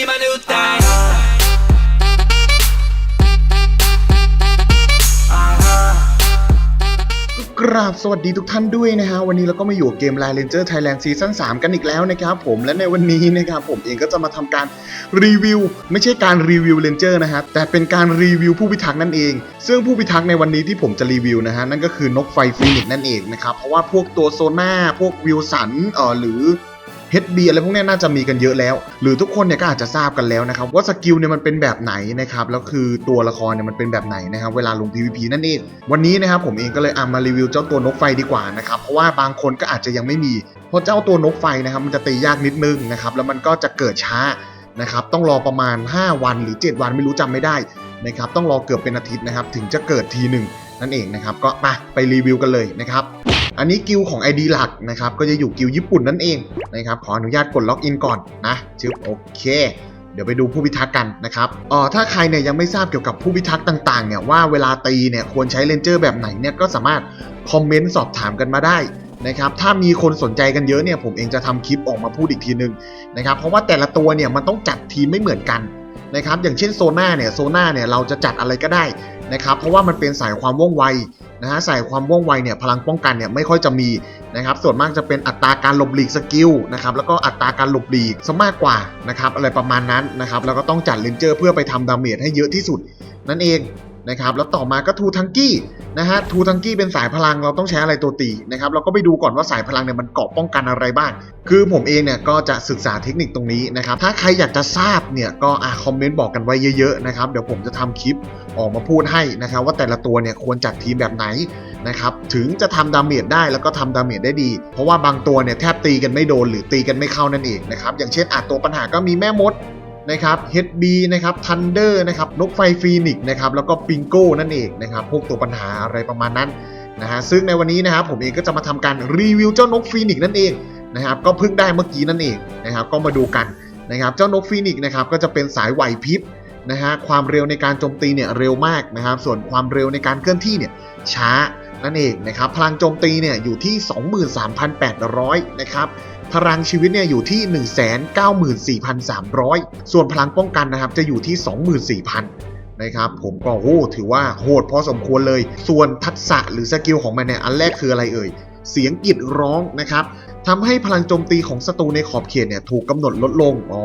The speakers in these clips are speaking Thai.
be my new thing. กราบสวัสดีทุกท่านด้วยนะฮะวันนี้เราก็มาอยู่กับเกม Line Ranger Thailand Season 3 กันอีกแล้วนะครับผมและในวันนี้นะครับผมเองก็จะมาทำการรีวิว ไม่ใช่การรีวิว Ranger นะฮะแต่เป็นการรีวิวผู้พิทักษ์นั่นเอง ซึ่งผู้พิทักษ์ในวันนี้ที่ผมจะรีวิวนะฮะนั่นก็คือนกไฟฟีนิกซ์นั่นเองนะครับเพราะว่าพวกตัวโซน่าพวกวิลสันเอ่อหรือ HB อะไรพวกนี้น่าจะมีกันเยอะแล้ว หรือทุกคนเนี่ยก็อาจจะทราบกันแล้วนะครับว่าสกิลเนี่ยมันเป็นแบบไหนนะครับแล้วคือตัวละครเนี่ยมันเป็นแบบไหนนะครับเวลาลง PVP นั่นเองวันนี้นะครับผมเองก็เลยเอามารีวิวเจ้าตัวนกไฟดีกว่านะครับเพราะว่าบางคนก็อาจจะยังไม่มีเพราะเจ้าตัวนกไฟนะครับมันจะตียากนิดนึงนะครับแล้วมันก็จะเกิดช้านะครับต้องรอประมาณ 5 วันหรือ 7 วันไม่รู้จำไม่ได้นะครับต้องรอเกือบเป็นอาทิตย์นะครับถึงจะเกิดทีหนึ่งนั่นเองนะครับก็ไปไปรีวิวกันเลยนะครับ อันนี้กิลของ ID หลักนะครับก็จะอยู่กิลญี่ปุ่นนั่นเองนะครับขออนุญาตกดล็อกอินก่อนนะชึบโอเคเดี๋ยวไปดูผู้พิทักษ์กันนะครับอ๋อถ้าใครเนี่ยยังไม่ทราบเกี่ยวกับผู้พิทักษ์ต่างๆเนี่ยว่าเวลาตีเนี่ยควรใช้เลนเจอร์แบบไหนเนี่ยก็สามารถคอมเมนต์สอบถามกันมาได้นะครับถ้ามีคนสนใจกันเยอะเนี่ยผมเองจะทำคลิปออกมาพูดอีกทีนึงนะครับเพราะว่าแต่ละตัวเนี่ยมันต้องจัดทีมไม่เหมือนกันนะครับอย่างเช่นโซน่าเนี่ยโซน่าเนี่ยเราจะจัดอะไรก็ได้ นะครับเพราะว่ามันเป็นสายความว่องไวนะฮะสายความว่องไวเนี่ยพลังป้องกันเนี่ยไม่ค่อยจะมีนะครับส่วนมากจะเป็นอัตราการหลบหลีกสกิลนะครับแล้วก็อัตราการหลบหลีกซะมากกว่านะครับอะไรประมาณนั้นนะครับแล้วก็ต้องจัดเลนเจอร์เพื่อไปทำดาเมจให้เยอะที่สุดนั่นเอง นะครับแล้วต่อมาก็ทูทังกี้นะฮะทูทังกี้เป็นสายพลังเราต้องใช้อะไรตัวตีนะครับเราก็ไปดูก่อนว่าสายพลังเนี่ยมันเกาะป้องกันอะไรบ้าง คือผมเองเนี่ยก็จะศึกษาเทคนิคตรงนี้นะครับถ้าใครอยากจะทราบเนี่ยก็อะคอมเมนต์บอกกันไว้เยอะๆนะครับเดี๋ยวผมจะทำคลิปออกมาพูดให้นะครับว่าแต่ละตัวเนี่ยควรจัดทีมแบบไหนนะครับถึงจะทำดาเมจได้แล้วก็ทำดาเมจได้ดี เพราะว่าบางตัวเนี่ยแทบตีกันไม่โดนหรือตีกันไม่เข้านั่นเองนะครับอย่างเช่นอาจตัวปัญหาก็มีแม่มด นะครับ HB นะครับ Thunder นะครับ นกไฟฟีนิกซ์นะครับ แล้วก็ปิงโก้นั่นเองนะครับ พวกตัวปัญหาอะไรประมาณนั้นนะฮะ ซึ่งในวันนี้นะครับผมเองก็จะมาทำการรีวิวเจ้านกฟีนิกซ์นั่นเองนะครับ ก็เพิ่งได้เมื่อกี้นั่นเองนะครับ ก็มาดูกันนะครับ เจ้านกฟีนิกซ์นะครับ ก็จะเป็นสายไหวพริบนะฮะ ความเร็วในการโจมตีเนี่ยเร็วมากนะครับ ส่วนความเร็วในการเคลื่อนที่เนี่ยช้านั่นเองนะครับ พลังโจมตีเนี่ยอยู่ที่ 23,800 นะครับ พลังชีวิตเนี่ยอยู่ที่ 194,300 ส่วนพลังป้องกันนะครับจะอยู่ที่ 24,000นะครับผมก็โอ้ถือว่าโหดพอสมควรเลย ส่วนทักษะหรือสกิลของมันเนี่ยอันแรกคืออะไรเอ่ย เสียงกรีดร้องนะครับทำให้พลังโจมตีของศัตรูในขอบเขตเนี่ยถูกกำหนดลดลง อ๋อ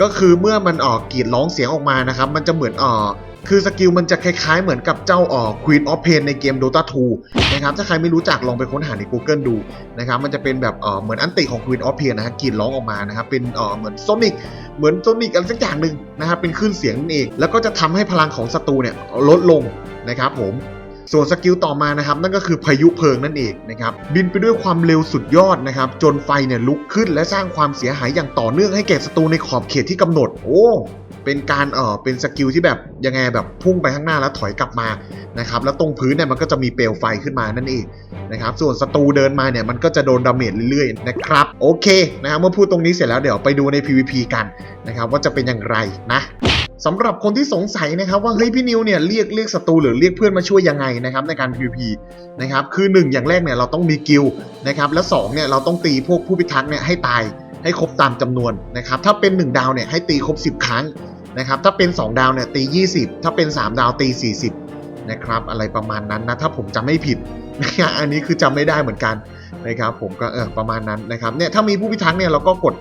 ก็คือเมื่อมันออกกรีดร้องเสียงออกมานะครับ มันจะเหมือนอ่อ คือสกิลมันจะคล้ายๆ เหมือนกับเจ้าเอ่อ Queen of Pain ในเกม Dota 2 นะครับ ถ้าใครไม่รู้จักลองไปค้นหาใน Google ดูนะครับ มันจะเป็นแบบเอ่อเหมือนอันติของ Queen of Pain นะฮะกรีดร้องออกมานะครับ เป็นเอ่อเหมือนโซนิกเหมือนโซนิกอะไรสักอย่างหนึ่งนะครับ เป็นคลื่นเสียงนั่นเอง แล้วก็จะทำให้พลังของศัตรูเนี่ยลดลงนะครับผมส่วนสกิลต่อมานะครับนั่นก็คือพายุเพลิงนั่นเองนะครับบินไปด้วยความเร็วสุดยอดนะครับจนไฟเนี่ยลุกขึ้นและสร้างความเสียหายอย่างต่อเนื่องให้แก่ศัตรูในขอบเขตที่กำหนด โอ้ เป็นการเออเป็นสกิลที่แบบยังไงแบบพุ่งไปข้างหน้าแล้วถอยกลับมานะครับแล้วตรงพื้นเนี่ยมันก็จะมีเปลวไฟขึ้นมานั่นเองนะครับส่วนศัตรูเดินมาเนี่ยมันก็จะโดนดาเมจเรื่อยๆนะครับโอเคนะครับเมื่อพูดตรงนี้เสร็จแล้วเดี๋ยวไปดูใน PVP กันนะครับว่าจะเป็นอย่างไรนะสำหรับคนที่สงสัยนะครับว่าเฮ้ยพี่นิวเนี่ยเรียกเรียกศัตรูหรือเรียกเพื่อนมาช่วยยังไงนะครับในการ PVP นะครับคือ 1 อย่างแรกเนี่ยเราต้องมีกิลนะครับและ2เนี่ยเราต้องตีพวกผู้พิทักษ์เนี่ยให้ตายให้ครบตามจำนวนนะครับถ้าเป็น 1 ดาวเนี่ยให้ตีครบ 10 ครั้ง นะครับถ้าเป็น 2 ดาวเนี่ยตี 20 ถ้าเป็น 3 ดาวตี 40 นะครับ อะไรประมาณนั้นนะถ้าผมจำไม่ผิดนะอันนี้คือจำไม่ได้เหมือนกันนะครับผมก็เออประมาณนั้นนะครับเนี่ยถ้ามีผู้พิทักษ์เนี่ยเราก็กด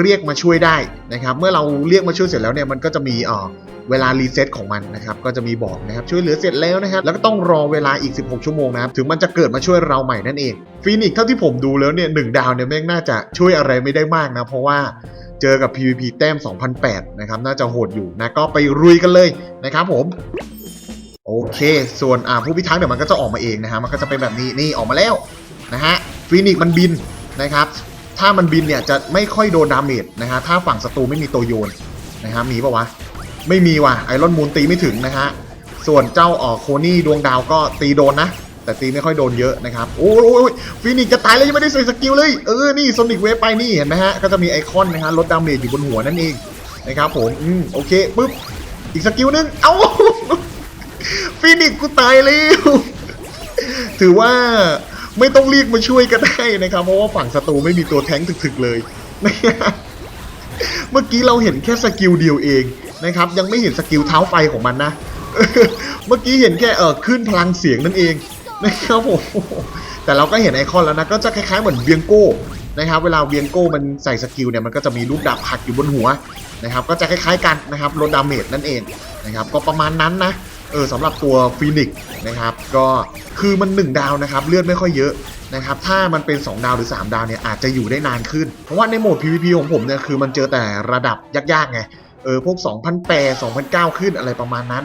เรียกมาช่วยได้นะครับ เมื่อเราเรียกมาช่วยเสร็จแล้วเนี่ยมันก็จะมีเอ่อเวลารีเซ็ตของมันนะครับก็จะมีบอกนะครับช่วยเหลือเสร็จแล้วนะครับแล้วก็ต้องรอเวลาอีก 16 ชั่วโมงนะครับถึงมันจะเกิดมาช่วยเราใหม่นั่นเองฟีนิกซ์เท่าที่ผมดูแล้วเนี่ยหนึ่งดาวเนี่ยแม่งน่าจะช่วยอะไรไม่ได้มากนะเพราะว่า เจอกับ PVP แต้ม 2008 นะครับ น่าจะโหดอยู่นะก็ไปรุยกันเลยนะครับผม โอเค ส่วนอ่าผู้พิทักษ์เดี๋ยวมันก็จะออกมาเองนะฮะมันก็จะเป็นแบบนี้นี่ออกมาแล้วนะฮะฟีนิกซ์มันบินนะครับถ้ามันบินเนี่ยจะไม่ค่อยโดนดาเมจนะฮะถ้าฝั่งศัตรูไม่มีตัวโยนนะฮะมีปะวะ ไม่มีว่ะไอรอนมูนตีไม่ถึงนะฮะส่วนเจ้าออกโคนี่ดวงดาวก็ตีโดนนะ แต่ตีไม่ค่อยโดนเยอะนะครับ โอ้ยฟินิกจะตายแล้วยังไม่ได้ใส่สกิลเลย เออ นี่โซนิกเวฟไปนี่เห็นไหมฮะ ก็จะมีไอคอนนะฮะลดดาเมจอยู่บนหัวนั่นเองนะครับผม อืม โอเคปุ๊บ อีกสกิลนึง เอ้า ฟินิกกูตายแล้ว ถือว่าไม่ต้องเรียกมาช่วยก็ได้นะครับ เพราะว่าฝั่งศัตรูไม่มีตัวแท้งถึกๆเลยนะฮะเมื่อกี้เราเห็นแค่สกิลเดียวเองนะครับ ยังไม่เห็นสกิลเท้าไฟของมันนะ เมื่อกี้เห็นแค่เออขึ้นพลังเสียงนั่นเอง นะครับผมแต่เราก็เห็นไอคอนแล้วนะก็จะคล้ายๆเหมือนเวียงโก้นะครับ เวลาเวียงโก้มันใส่สกิลเนี่ยมันก็จะมีรูปดาบหักอยู่บนหัวนะครับ ก็จะคล้าย ๆกันนะครับลดดาเมจนั่นเองนะครับ ก็ประมาณนั้นนะเออสำหรับตัวฟีนิกซ์นะครับ ก็คือมัน 1 ดาวนะครับ เลือดไม่ค่อยเยอะนะครับ ถ้ามันเป็น 2 ดาวหรือ 3 ดาวเนี่ยอาจจะอยู่ได้นานขึ้น เพราะว่าในโหมด PVP ของผมเนี่ยคือมันเจอแต่ระดับยากๆไงเออพวก2,008 2,009 ขึ้นอะไรประมาณนั้น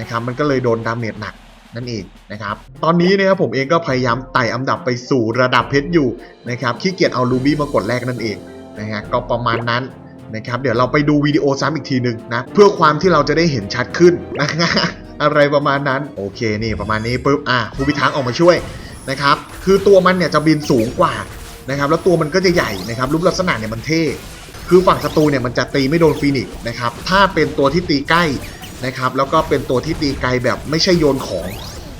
นะครับ มันก็เลยโดนดาเมจหนัก นั่นเองนะครับ ตอนนี้นะครับผมเองก็พยายามไต่อันดับไปสู่ระดับเพชรอยู่นะครับขี้เกียจเอารูบี้มากดแรกนั่นเองนะฮะก็ประมาณนั้นนะครับเดี๋ยวเราไปดูวิดีโอซ้ำอีกทีหนึ่งนะเพื่อความที่เราจะได้เห็นชัดขึ้นนะอะไรประมาณนั้นโอเคนี่ประมาณนี้ปุ๊บอะผู้พิทักษ์ออกมาช่วยนะครับคือตัวมันเนี่ยจะบินสูงกว่านะครับแล้วตัวมันก็จะใหญ่นะครับรูปลักษณะเนี่ยมันเท่คือฝั่งศัตรูเนี่ยมันจะตีไม่โดนฟีนิกนะครับถ้าเป็นตัวที่ตีใกล้ นะครับแล้วก็เป็นตัวที่ตีไกลแบบไม่ใช่โยนของ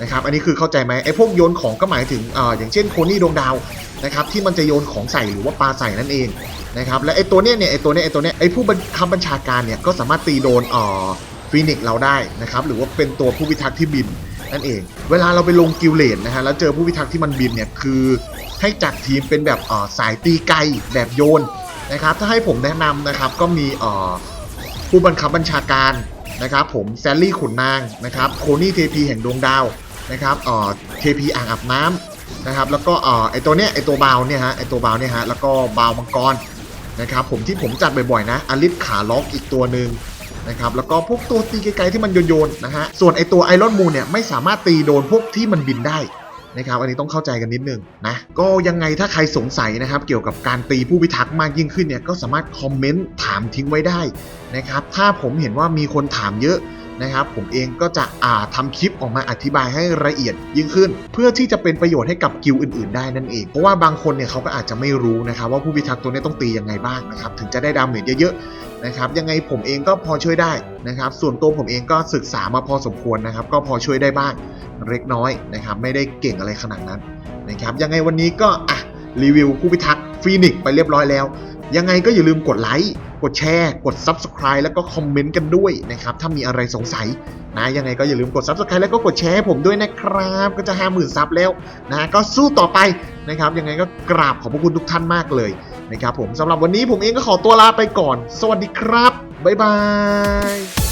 นะครับอันนี้คือเข้าใจไหมไอ้พวกโยนของก็หมายถึงออย่างเช่นโคนี่ดวงดาวนะครับที่มันจะโยนของใส่หรือว่าปลาใส่นั่นเองนะครับและไอ้ตัวเนี้ยเนี่ยไอ้ตัวเนี้ยไอ้ตัวเนี้ยไอ้ผู้บังคับบัญชาการเนี่ยก็สามารถตีโดนอ่าฟีนิกเราได้นะครับหรือว่าเป็นตัวผู้พิทักษ์ที่บินนั่นเอง เวลาเราไปลงกิลเลนนะฮะแล้วเจอผู้พิทักษ์ที่มันบินเนี่ยคือให้จัดทีมเป็นแบบสายตีไกลแบบโยนนะครับถ้าให้ผมแนะนำนะครับก็มีอ่อผู้บังคับบัญชาการ นะครับผมแซลลี่ขุนนางนะครับโคนี่เทพีแห่งดวงดาวนะครับเอ่อเทพีอ่างอาบน้ำนะครับแล้วก็เอ่อไอตัวเนี้ยไอตัวบาวเนี่ยฮะไอตัวบาวเนี่ยฮะแล้วก็บาวมังกรนะครับผมที่ผมจัดบ่อยๆนะอลิสขาล็อกอีกตัวหนึ่งนะครับแล้วก็พวกตัวตีไกลๆที่มันโยนๆนะฮะส่วนไอตัวไอรอนมูนเนี่ยไม่สามารถตีโดนพวกที่มันบินได้ นะครับอันนี้ต้องเข้าใจกันนิดนึงนะก็ยังไงถ้าใครสงสัยนะครับเกี่ยวกับการตีผู้พิทักษ์มากยิ่งขึ้นเนี่ยก็สามารถคอมเมนต์ถามทิ้งไว้ได้นะครับถ้าผมเห็นว่ามีคนถามเยอะนะครับผมเองก็จะอ่าทำคลิปออกมาอธิบายให้ละเอียดยิ่งขึ้น เพื่อที่จะเป็นประโยชน์ให้กับกิลอื่นๆ ได้นั่นเอง เพราะว่าบางคนเนี่ยเขาก็อาจจะไม่รู้นะครับว่าผู้พิทักษ์ตัวนี้ต้องตียังไงบ้างนะครับถึงจะได้ดาเมจเยอะๆนะครับยังไงผมเองก็พอช่วยได้นะครับส่วนตัวผมเองก็ศึกษามาพอสมควรนะครับก็พอช่วยได้บ้าง เล็กน้อยนะครับไม่ได้เก่งอะไรขนาดนั้นนะครับยังไงวันนี้ก็อะรีวิวผู้พิทักษ์ฟีนิกซ์ไปเรียบร้อยแล้ว ยังไงก็อย่าลืมกดไลค์กดแชร์กด Subscribe แล้วก็คอมเมนต์กันด้วยนะครับถ้ามีอะไรสงสัยนะยังไงก็อย่าลืมกด Subscribe แล้วก็กดแชร์ให้ผมด้วยนะครับ ก็จะ50,000ซับแล้วนะก็สู้ต่อไปนะครับยังไงก็กราบขอบพระคุณทุกท่านมากเลยนะครับผมสำหรับวันนี้ผมเองก็ขอตัวลาไปก่อน สวัสดีครับบ๊ายบาย